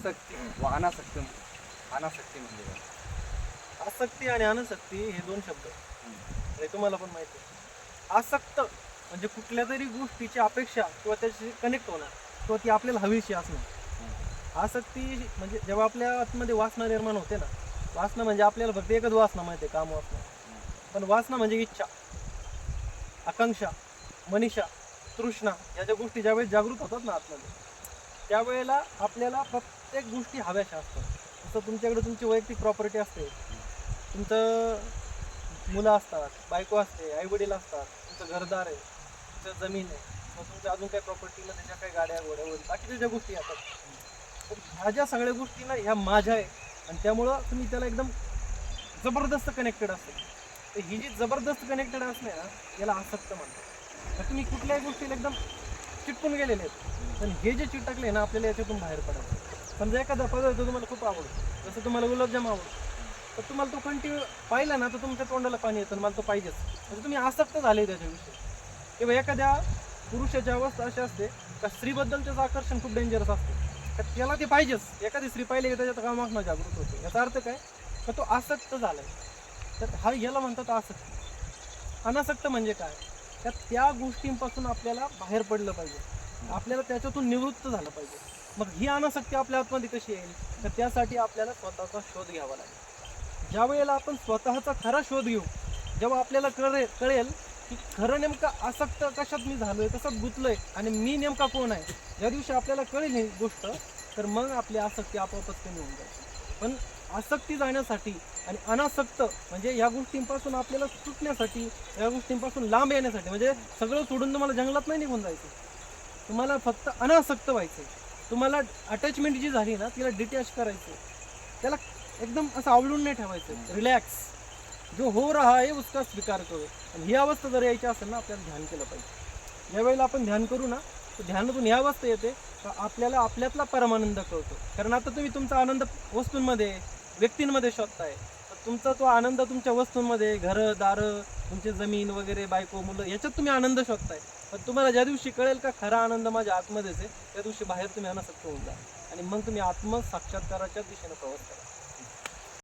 आसक्ती व अनासक्ती अनासक्ती म्हणजे काय? आसक्ती आणि अनासक्ती हे दोन शब्द. हे तुम्हाला पण माहिती आहे. आसक्त म्हणजे कुठल्या तरी गोष्टीची अपेक्षा किंवा त्याची कनेक्ट होणं किंवा ती आपल्याला हवीशी असणं आसक्ती म्हणजे जेव्हा आपल्या आतमध्ये वासना निर्माण होते ना वासना म्हणजे आपल्याला फक्त एकच वासना माहिती आहे काम वासना. पण वासना म्हणजे इच्छा आकांक्षा मनीषा तृष्णा या ज्या गोष्टी ज्यावेळेस जागृत होतात ना आतमध्ये त्यावेळेला आपल्याला प्रत्येक गोष्टी हव्याशा असतात. जसं तुमच्याकडे तुमची वैयक्तिक प्रॉपर्टी असते. तुमचं मुलं असतात बायको असते आईवडील असतात तुमचं घरदार आहे तुमचं जमीन आहे. मग तुमच्या अजून काही प्रॉपर्टीमध्ये ज्या काही गाड्या घोड्या वगैरे बाकीच्या ज्या गोष्टी असतात तर ह्या ज्या सगळ्या गोष्टी ना ह्या माझ्या आहे. आणि त्यामुळं तुम्ही त्याला एकदम जबरदस्त कनेक्टेड असते. तर ही जी जबरदस्त कनेक्टेड असणे ना याला आसक्त म्हणतात. तर तुम्ही कुठल्याही गोष्टीला एकदम चिटकून गेलेले आहेत. पण हे जे चिटकले ना आपल्याला याच्यातून बाहेर पडायचं. समजा एखादा पदार्थ तुम्हाला खूप आवडतो जसं तुम्हाला गुलाबजाम आवडतो तर तुम्हाला तो कंटिन्यू पाहिला ना तर तुमच्या तोंडाला पाणी येतं मला तो पाहिजेच. म्हणजे तुम्ही आसक्त झाले त्याच्याविषयी. किंवा एखाद्या पुरुषाची अवस्था अशी असते का स्त्रीबद्दल त्याचं आकर्षण खूप डेंजरस असतं. तर त्याला ते पाहिजेच. एखादी स्त्री पाहिली की त्याच्यात कामाकनं जागृत होते. याचा अर्थ काय? का तो आसक्त झाला आहे तर हा याला म्हणतात आसक्त. अनासक्त म्हणजे काय? त्या त्या गोष्टींपासून आपल्याला बाहेर पडलं पाहिजे. आपल्याला त्याच्यातून निवृत्त झालं पाहिजे. मग ही अनासक्ती आपल्या आतमध्ये कशी येईल? तर त्यासाठी आपल्याला स्वतःचा शोध घ्यावा लागेल. ज्या वेळेला आपण स्वतःचा खरा शोध घेऊ जेव्हा आपल्याला कळे कळेल की खरं नेमकं आसक्त कशात मी झालोय कशात गुंतलोय आणि मी नेमका कोण आहे ज्या दिवशी आपल्याला कळेल ही गोष्ट तर मग आपली आसक्ती आपोआपच कमी होऊन जाईल. पण आसक्ती जाण्यासाठी आणि अनासक्त म्हणजे या गोष्टींपासून आपल्याला सुटण्यासाठी या गोष्टींपासून लांब येण्यासाठी म्हणजे सगळं सोडून तुम्हाला जंगलात नाही निघून जायचं. तुम्हाला फक्त अनासक्त व्हायचं तुम्हाला अटॅचमेंट जी झाली ना तिला डिटॅच करायचं त्याला एकदम असं आवडून नाही ठेवायचं. रिलॅक्स जो हो रहा आहे उसका स्वीकार करो. आणि ही अवस्था जर यायची असेल ना आपल्याला ध्यान केलं पाहिजे. ज्या वेळेला आपण ध्यान करू ना तर ध्यानातून ही अवस्था येते तर आपल्याला आपल्यातला परमानंद कळतो. कारण आता तुम्ही तुमचा आनंद वस्तूंमध्ये व्यक्तींमध्ये शोधताय. तर तुमचा तो आनंद तुमच्या वस्तूंमध्ये घरं दारं तुमची जमीन वगैरे बायको मुलं याच्यात तुम्ही आनंद शोधताय. पण तुम्हाला ज्या दिवशी कळेल का खरा आनंद माझ्या आतमध्येच आहे त्या दिवशी बाहेर तुम्ही अनासक्त होऊन जा. आणि मग तुम्ही आत्म साक्षात्काराच्या दिशेने प्रवास करा.